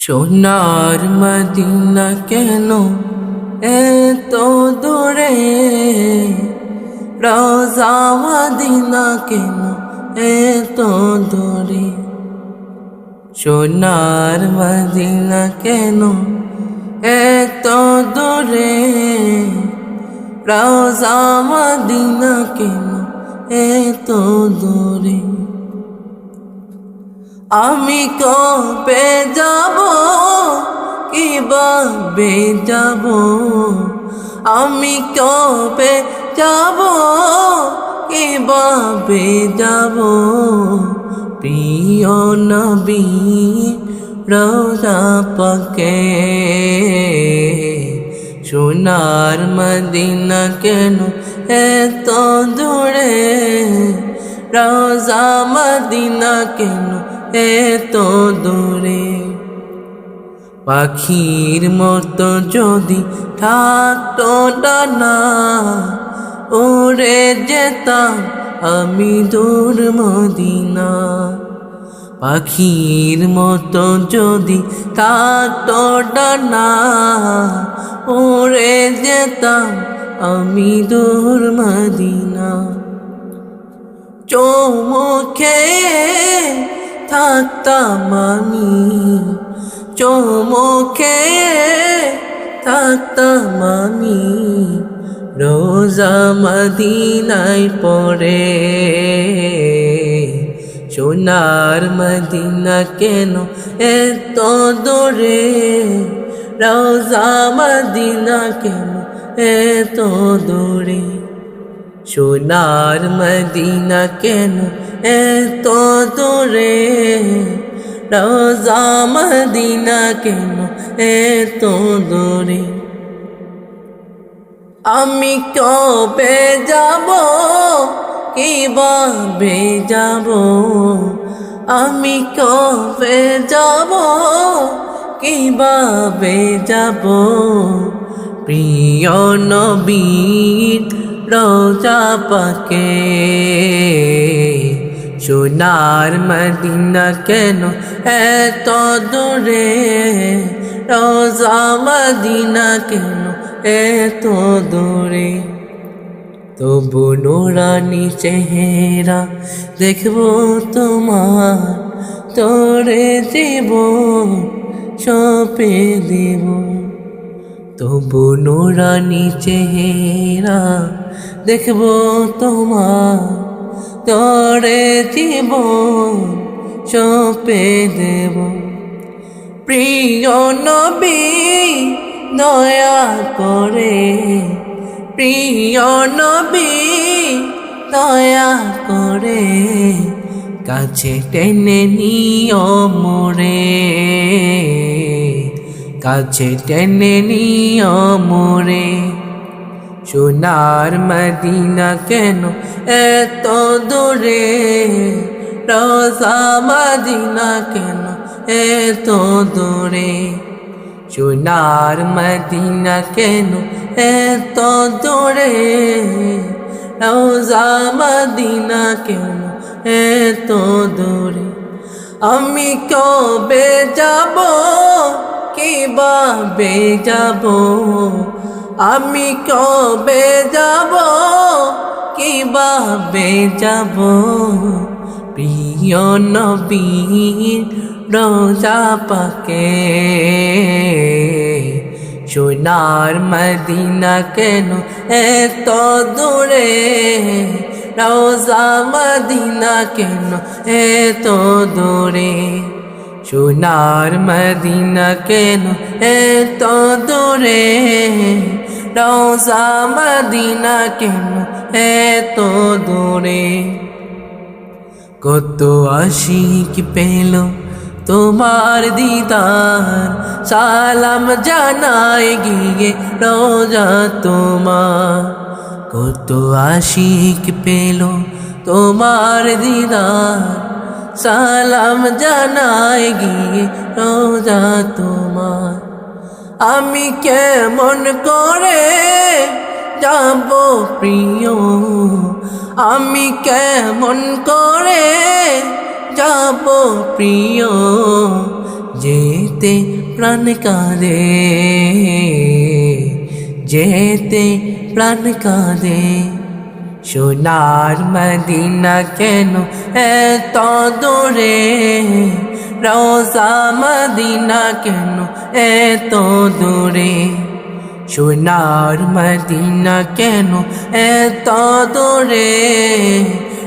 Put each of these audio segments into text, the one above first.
সোনার মদিনা কেন এত দূরে? রোজা মদিনা কেন এত দূরে? সোনার মদিনা কেন এত দূরে? রোজা মদিনা কেন এত দূরে? আমি কবে যাব? কীভাবে যাব? আমি কবে যাব? কীভাবে যাব? প্রিয় নবী, রোজা পাকে। সোনার মদিনা কেন এত দূরে? রোজা মদিনা কেন এত দূরে। পাখির মতো যদি থাকতো ডানা, উড়ে যেতাম আমি দূর মদিনা। পাখির মতো যদি থাকতো ডানা, উড়ে যেতাম আমি দূর মদিনা। চৌমুখে থাকতাম আমি। চৌমুখে থাকতাম আমি। রোজা মদিনায় পড়ে। সোনার মদিনা কেন এত দূরে? রোজা মদিনা কেন এত দূরে? সোনার মদিনা কেন এত দূরে রোজা মদিনা কেন এত দূরে। আমি কবে যাব? কীভাবে যাব? আমি কবে যাব? কীভাবে যাব? প্রিয় নবীর রোজা পাকে। সোনার মদিনা কেন এত দূরে? রোজা মদিনা কেন এত দূরে? তবু নোরানি চেহারা দেখব তোমার, তোরে দেব, সপে দেব। তবু নোরানি চেহারা দেখব তোমার তোরে জীব সপে দেব। প্রিয় নবী, দয়া করে। প্রিয় নবী, দয়া করে। কাছে টেনে নিও মোরে। কাছে টেনে নিও মোরে। সোনার মদিনা কেন এত দূরে? রোজা মদিনা কেন এত দূরে? সোনার মদিনা কেন এত দূরে? রোজা মদিনা কেন এত দূরে? আমি কবে যাব? কীভাবে যাব? আমি কবে যাব? কীভাবে যাব? প্রিয় নবীর রোজা পাকে, সোনার মদিনা কেন এত দূরে? রোজা মদিনা কেন এত দূরে? সোনার মদিনা কেন এত দূরে? রোজা মদিনা কেন এত দূরে? কত আশিক পেল তোমার দিদার, সালাম জানায় গিয়ে রোজা তোমার। কত আশিক পেল তোমার দিদার, সালাম জানায় গিয়ে রোজা তোমার। আমি কেমন করে যাব প্রিয়? আমি কেমন করে যাব প্রিয়? যেতে প্রাণ কাঁদে, যেতে প্রাণ কাঁদে। সোনার মদিনা কেন এত দূরে? রোজা মদিনা কেন এত দূরে? সোনার মদিনা কেন এত দূরে?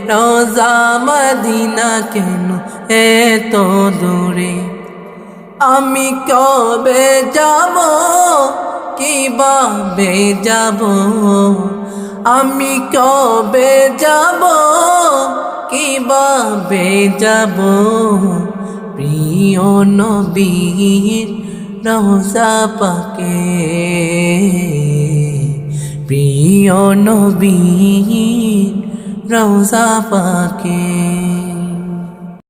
রোজা মদিনা কেন এত দূরে? আমি কবে যাব? কীভাবে যাব? আমি কবে যাব? কীভাবে যাব? প্রিয় নবীর রোজা পাকে। প্রিয় নবীর রোজা পাকে।